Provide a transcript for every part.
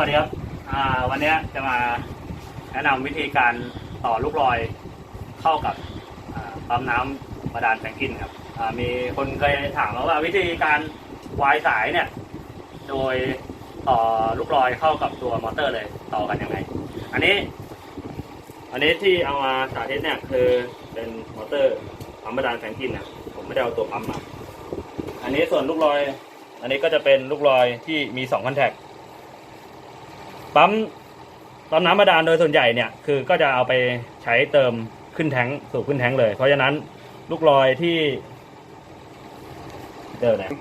วัสดีครับวันนี้จะมาแนะนำวิธีการต่อลูกลอยเข้ากับปั๊มน้ำบาดาลแทงกินครับมีคนเคยถามมาว่าวิธีการวายสายเนี่ย โดยต่อลูกลอยเข้ากับตัวมอเตอร์เลยต่อกันยังไง อันนี้ อันนี้ที่เอามาสาธิตเนี่ยคือเป็นมอเตอร์ปั๊มบาดาลแทงกินนะผมไม่ได้เอาตัวปั๊มมาอันนี้ส่วนลูกลอย อันนี้ก็จะเป็นลูกลอยที่มีสองคอนแทค ปั๊มปั๊มน้ำบาดาลโดยส่วนใหญ่เนี่ยคือก็จะเอาไปใช้เติมขึ้นแทงสู่ขึ้นแทงเลย เพราะฉะนั้นลูกลอยที่เดินเนี่ย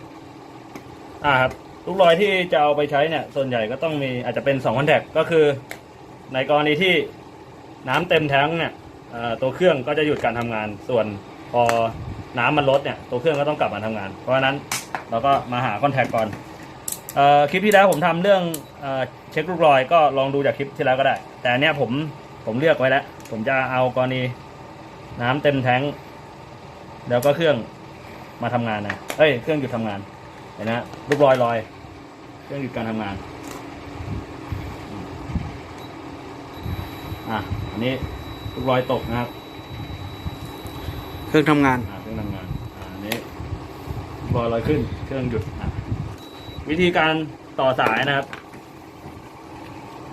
อ่าครับลูกลอยที่จะเอาไปใช้เนี่ย ส่วนใหญ่ก็ต้องมีอาจจะเป็น2คอนแทคก็คือ ในกรณีที่น้ำเต็มแทงเนี่ยตัวเครื่องก็จะหยุดการทำงาน ส่วนพอน้ำมันลดเนี่ย ตัวเครื่องก็ต้องกลับมาทำงาน เพราะฉะนั้นเราก็มาหาคอนแทคก่อน เอ่อคลิปที่แล้วผมทำเรื่องเอ่อเช็คลูกรอยก็ลองดูจากคลิปที่แล้วก็ได้ แต่อันเนี้ยผมผมเลือกไว้แล้ว ผมจะเอากรณีน้ำเต็มแทงค์แล้วก็เครื่องมาทำงานนะ เอ้ยเครื่องหยุดทำงานเห็นนะลูกรอยลอย เครื่องหยุดการทำงานอืมอะอันนี้ลูกรอยตกนะครับ เครื่องทำงานอ่าเครื่องทำงานอ่าอันนี้ลูกรอยลอยขึ้น เครื่องหยุดอะ วิธีการต่อสายนะครับ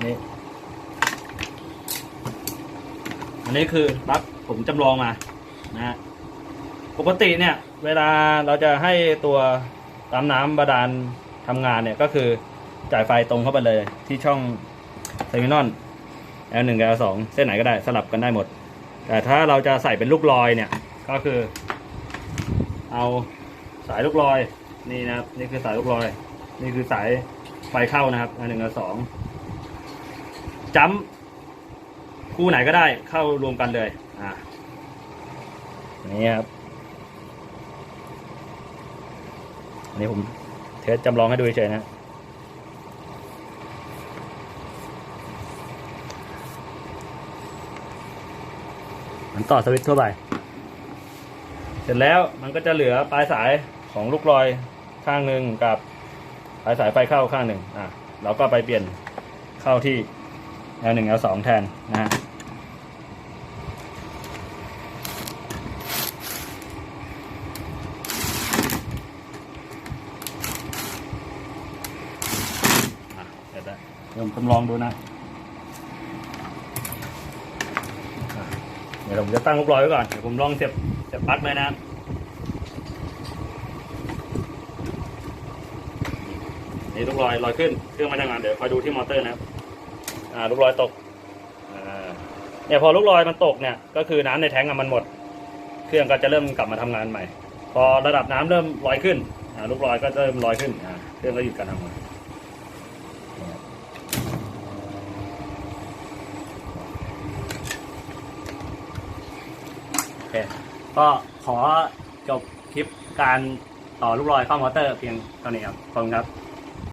นี่อันนี้คือปลั๊กผมจำลองมานะฮะปกติเนี่ย เวลาเราจะให้ตัวปั๊มน้ำบาดาลทำงานเนี่ยก็คือจ่ายไฟตรงเข้าไปเลยที่ช่องเทอร์มินอล L1 กับ L2 เส้นไหนก็ได้สลับกันได้หมด แต่ถ้าเราจะใส่เป็นลูกลอยเนี่ย ก็คือ เอาสายลูกลอยนี่นะครับนี่คือสายลูกลอย นี่คือสายไฟเข้านะครับ L1 L2 จัมคู่ไหนก็ได้เข้ารวมกันเลย อ่านี่ครับอันนี้ผมเทสจำลองให้ดูเฉยนะมันต่อสวิตช์ทั่วไปเสร็จแล้วมันก็จะเหลือปลายสายของลูกลอยข้างหนึ่งกับ ปลายสายไฟเข้าข้างหนึ่งอะเราก็ไปเปลี่ยนเข้าที่ L1 L2 แทนนะฮะเดี๋ยวผมลองดูนะอะเดี๋ยวผมจะตั้งลูกลอยไว้ก่อน เดี๋ยวผมลองเสียบเสียบปลั๊กเลยนะครับ นี่ลูกลอยลอยขึ้นเครื่องไมาทำงานเดี๋ยวคอยดูที่มอเตอร์นะครับอ่าลูกลอยตกเนี่ยพอลูกลอยมันตกเนี่ยก็คือน้ำในแทงอะมันหมด เครื่องก็จะเริ่มกลับมาทำงานใหม่ พอระดับน้ำเริ่มลอยขึ้นลูกลอยก็เริ่มลอยขึ้นเครื่องก็หยุดการทำงานโอเคก็ขอจบคลิปการต่อลูกลอยเข้ามอเตอร์เพียงเท่านี้ครับขอบคุณครับ